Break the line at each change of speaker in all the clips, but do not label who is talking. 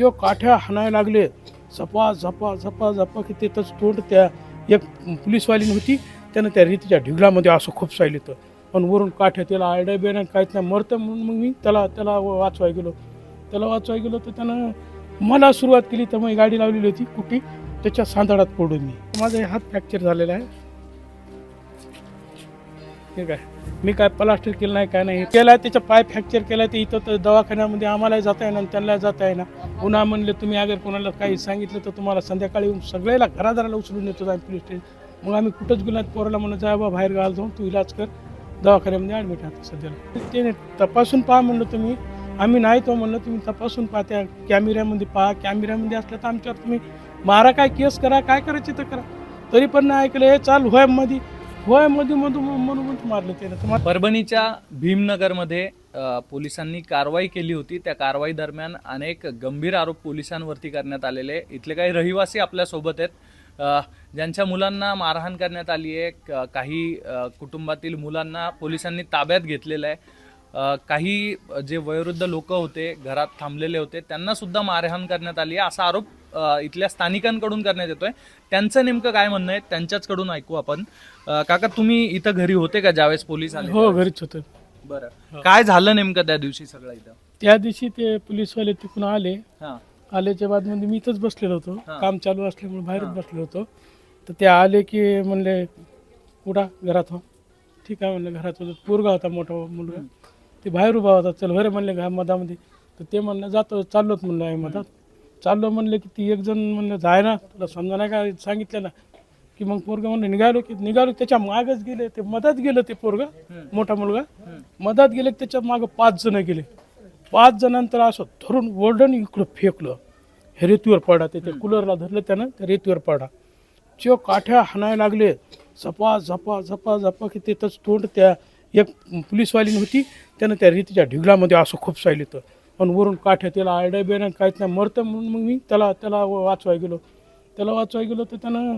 चिव काठ्या हाणायला लागले झपा झपा झपा झपा की ते तोंड त्या एक पोलीसवाली होती. त्यानं त्या रीतीच्या ढिगलामध्ये असं खूप सायलं येतं. पण वरून काठ्या त्याला आयड्या बिड्या काहीच नाही. मरतं म्हणून मग मी त्याला त्याला वाचवाय गेलो. त्याला वाचवाय गेलो तर त्यानं मला सुरुवात केली तर मग गाडी लावलेली होती कुठी? त्याच्या सांदळात पडून मी. माझा हे हात फ्रॅक्चर झालेला आहे. ठीक आहे. मी काय प्लास्टर केलं नाही काय नाही. केलं त्याचा पाय फ्रॅक्चर केला ते इथं तर दवाखान्यामध्ये आम्हालाही जाता येणार त्यांना जाता येणार पुन्हा म्हणले तुम्ही अगर कोणाला काही सांगितलं तर तुम्हाला संध्याकाळी येऊन सगळ्याला घरादाराला उचलून येतो आम्ही पोलीस स्टेशन मग आम्ही कुठंच गेलो पोराला म्हणून जा बा बाहेर गावाला जाऊन तू इलाज कर. दवाखान्यामध्ये ॲडमिट आहात सध्याला. ते तपासून पहा म्हणलं तुम्ही. आम्ही नाही तो म्हणलं तुम्ही तपासून पहा त्या कॅमेऱ्यामध्ये पहा. कॅमेऱ्यामध्ये असलं तर आमच्यावर तुम्ही मारा काय केस करा काय करायची तर करा. तरी पण नाही ऐकलं हे चाल होयमध्ये होयमध्ये मधून मारलं
परभणीच्या भीमनगरमध्ये अ, पोलिसांनी कारवाई केली होती. त्या कारवाई दरम्यान अनेक गंभीर आरोप पोलिसांवरती करण्यात आलेले इथले काही रहिवासी आपल्यासोबत आहेत. अ, ज्यांच्या मुलांना मारहाण करण्यात आली आहे क- काही अ, कुटुंबातील मुलांना पोलिसांनी ताब्यात घेतलेलं आहे. अ, काही जे वयोवृद्ध लोक होते घरात थांबलेले होते त्यांना सुद्धा मारहाण करण्यात आली आहे. असा आरोप इथल्या स्थानिकांकडून करण्यात येतोय. त्यांचं नेमकं काय म्हणणं आहे त्यांच्याचकडून ऐकू आपण. काका तुम्ही इथं घरी होते का ज्यावेळेस पोलीस आले?
हो घरीच होतं.
बरं. काय झालं नेमकं त्या दिवशी सगळं इथं?
त्या दिवशी ते पोलीसवाले तिकडून आले.
हा.
आल्याच्या बादमध्ये मी इथंच बसलेलो होतो.
हा.
काम चालू असल्यामुळे बाहेरच
हा.
बसलो होतो. तर ते आले की म्हणले उडा घरात हो. ठीक आहे म्हणलं घरात होतं. पोरगा होता मोठा मुलगा. ते बाहेर उभा होता. चल बरे म्हणले घा मधामध्ये तर ते म्हणलं जातो चाललोच म्हणलं आहे मधात चाललो म्हणले की ती एक जण म्हणलं जाय ना तुला समजा नाही का सांगितलं ना. की मग पोरग म्हणलं निघालो की निघालो. त्याच्या मागच गेले ते मधात गेलं ते पोरग मोठा मुलगा. मधात गेले की त्याच्या मागं पाच जण गेले. पाच जणांतर असं धरून ओरडून इकडं फेकलं. हे रेतीवर पडा ते कूलरला धरलं त्यानं त्या रेतीवर पडा. चिव काठ्या हाणायला लागले. झपा झपा झपा झपा की ते तोंड त्या एक पोलीसवालीन होती. त्यानं त्या रेतीच्या ढिगलामध्ये असं खूप सायलं होतं पण वरून काठ्या त्याला आयड्या बिड्या काहीच नाही. मरतं म्हणून मग मी त्याला त्याला वाचवाय गेलो. त्याला वाचवाय गेलो तर त्यानं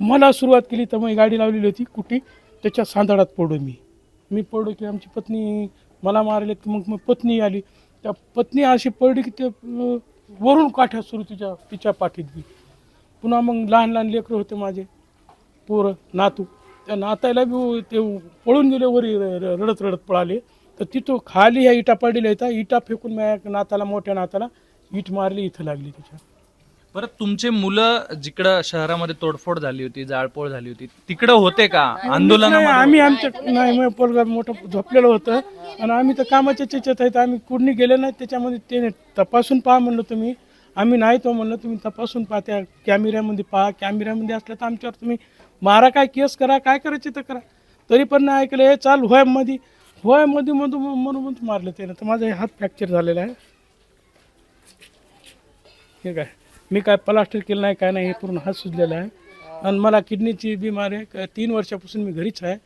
मला सुरुवात केली तर मग गाडी लावलेली होती कुठी? त्याच्या सांदळात पडू मी. मी पडलो की आमची पत्नी मला मारले की मग मग पत्नी आली. त्या पत्नी अशी पडली की ते वरून काठ्या सुरू तिच्या तिच्या पाठीत बी पुन्हा मग लहान लहान लेकरं होते माझे. पोरं नातू. त्या नातायला बी ते पळून गेले वरी र- र- रडत रडत पळाले. तर तिथं खाली ह्या इटा पडलेल्या होत्या इटा फेकून माझ्या नाताला मोठ्या नाताला इट मारली इथं लागली त्याच्या.
परत तुमचे मुलं जिकडं शहरामध्ये तोडफोड झाली होती जाळपोळ झाली होती तिकडं होते का?
नाही,
आंदोलनामध्ये
आम्ही आमच्या नाही मग पोरगा मोठं झोपलेलं होतं. आणि आम्ही तर कामाच्या चेचत आहेत. आम्ही कुठणी गेले नाही त्याच्यामध्ये ते तपासून पहा म्हणलं तुम्ही. आम्ही नाही तो म्हणलं तुम्ही तपासून पहा त्या कॅमेऱ्यामध्ये पहा. कॅमेऱ्यामध्ये असलं तर आमच्यावर तुम्ही मारा काय केस करा काय करायचे तर करा. तरी पण नाही ऐकलं हे चाल होयमध्ये होयमध्ये मधून म्हणून म्हणून मारलं त्यानं. तर माझा हे हात फ्रॅक्चर झालेला आहे. ठीक आहे मी काय प्लास्टर केलं नाही काय नाही हे पूर्ण हात सुजलेला आहे. आणि मला किडनीची बिमारी आहे. क- तीन वर्षापासून मी घरीच आहे.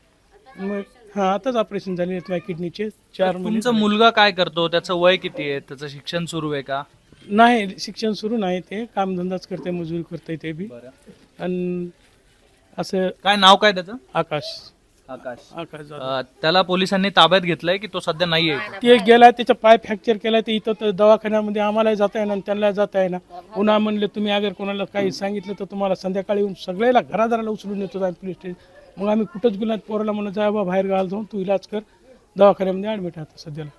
मग हां आताच ऑपरेशन झाले आहेत माझ्या किडनीचे चार महिने
तुमचा मुलगा काय करतो? त्याचं वय किती आहे? त्याचं शिक्षण सुरू आहे का?
नाही शिक्षण सुरू नाही ते. कामधंदाच करते मजुरी करते ते बी. आणि असं
काय नाव काय त्याचं?
आकाश.
आकाश
आकाश जाधव.
अं, त्याला पोलिसांनी ताब्यात घेतलंय की तो सध्या नाहीये इथं?
ते गेला त्याचा पाय फ्रॅक्चर केला ते इथं तर दवाखान्यामध्ये आम्हालाही जाता येणार त्यांना जाता येणार पुन्हा म्हणले तुम्ही अगर कोणाला काही सांगितलं तर तुम्हाला संध्याकाळी येऊन सगळ्याला घरादाराला उचलून येतो जाईल पोलीस स्टेशन मग आम्ही कुठंच गेलो नाही पोराला म्हणून जा बा बाहेर गावाला जाऊन तू इलाज कर दवाखान्यामध्ये ॲडमिट आहात सध्याला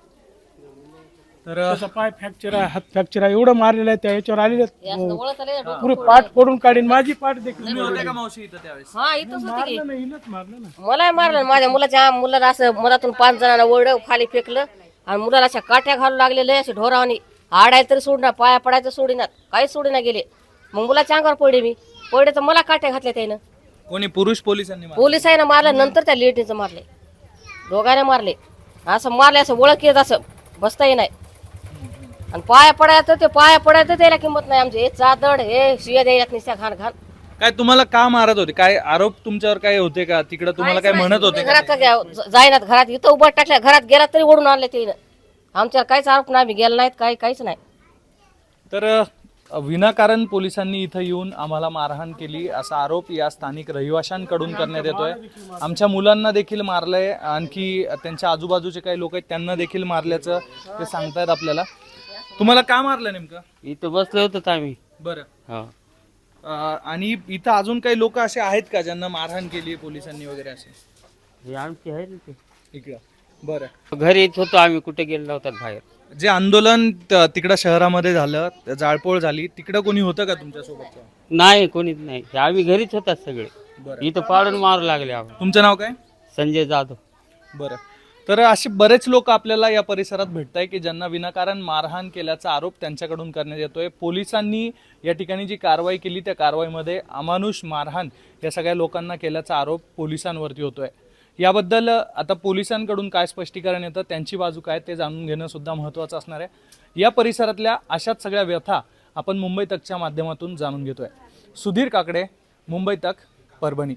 तर
त्याचा पाय फ्रॅक्चर आहे हात फ्रॅक्चर आहे एवढं मारलेलं आहे त्या याच्यावर आलेले आहेत. पुरे पाठ फोडून काढीन माझी पाठ देखील
होते का मावशी इथं त्यावेळेस?
हा इथंच होती की.
मारलं ना हिलच मारलं ना.
मलाही मारलं माझ्या मुलाच्या मुलाला असं मनातून पाच जणांना ओरड खाली फेकलं आणि मुलाला अशा काठ्या घालू लागलेले असे ढोरावानी आडायला तरी सोडणार पाया पडायचं सोडिनात काहीच सोडिना गेले. मग मुलाच्या अंगावर पडले मी. पडले तर मला काठ्या घातल्या त्यानं.
कोणी पुरुष पोलिसांनी मारलं?
पोलिसांना मारलं नंतर त्या लेडीचं मारले. दोघांना मारले. असं मारले असं ओळख येत असं. बसताही नाही. आणि पाया पडायचं ते पाया पडायचं त्याला किंमत नाही. आमची हे चादड हे शिया द्यायला निस्त्या घाण घाण
काय तुम्हाला का मारत होते? काय आरोप तुमच्यावर काय होते का? तिकडं तुम्हाला काय म्हणत होते का
घरात का घ्या जाईनात घरात इथं उभं टाकल्या घरात गेला तरी ओढून आणले ते आमच्यावर काहीच आरोप नाही. आम्ही गेला नाहीत काही काहीच नाही.
तर अ, विनाकारण पोलिसांनी इथं येऊन आम्हाला मारहाण केली. असा आरोप या स्थानिक रहिवाशांकडून करण्यात येतोय. आमच्या मुलांना देखील मारलंय. आणखी त्यांच्या आजूबाजूचे काही लोक आहेत त्यांना देखील मारल्याचं ते सांगतायत आपल्याला. तुम्हाला का मारलं नेमकं?
इथं बसलो होतो आम्ही.
बरं.
हा.
अं, आणि इथं अजून काही लोक असे आहेत का ज्यांना मारहाण केली पोलिसांनी वगैरे असे?
हे आमचे आहे ना ते.
इकडं. बरं.
घरी येत होतो आम्ही कुठे गेलो नव्हतात बाहेर.
जे आंदोलन त- तिकडं शहरामध्ये झालं त- जाळपोळ झाली तिकडं कोणी होतं का तुमच्यासोबत
नाही कोणीच नाही. हे आम्ही घरीच होतात सगळे.
बरं.
इथं पाडून मारू लागले आम्ही.
तुमचं नाव काय?
संजय जाधव.
बरं. तर असे बरेच लोक आपल्याला या परिसरात भेटत आहे की ज्यांना विनाकारण मारहाण केल्याचा आरोप त्यांच्याकडून करण्यात येतोय. पोलिसांनी या ठिकाणी जी कारवाई केली त्या कारवाईमध्ये अमानुष मारहाण या सगळ्या लोकांना केल्याचा आरोप पोलिसांवरती होतोय. याबद्दल आता पोलिसांकडून काय स्पष्टीकरण येतं त्यांची बाजू काय ते जाणून घेणं सुद्धा महत्त्वाचं असणार आहे. या परिसरातल्या अशाच सगळ्या व्यथा आपण मुंबई तकच्या माध्यमातून जाणून घेतोय. सुधीर काकडे मुंबई तक परभणी.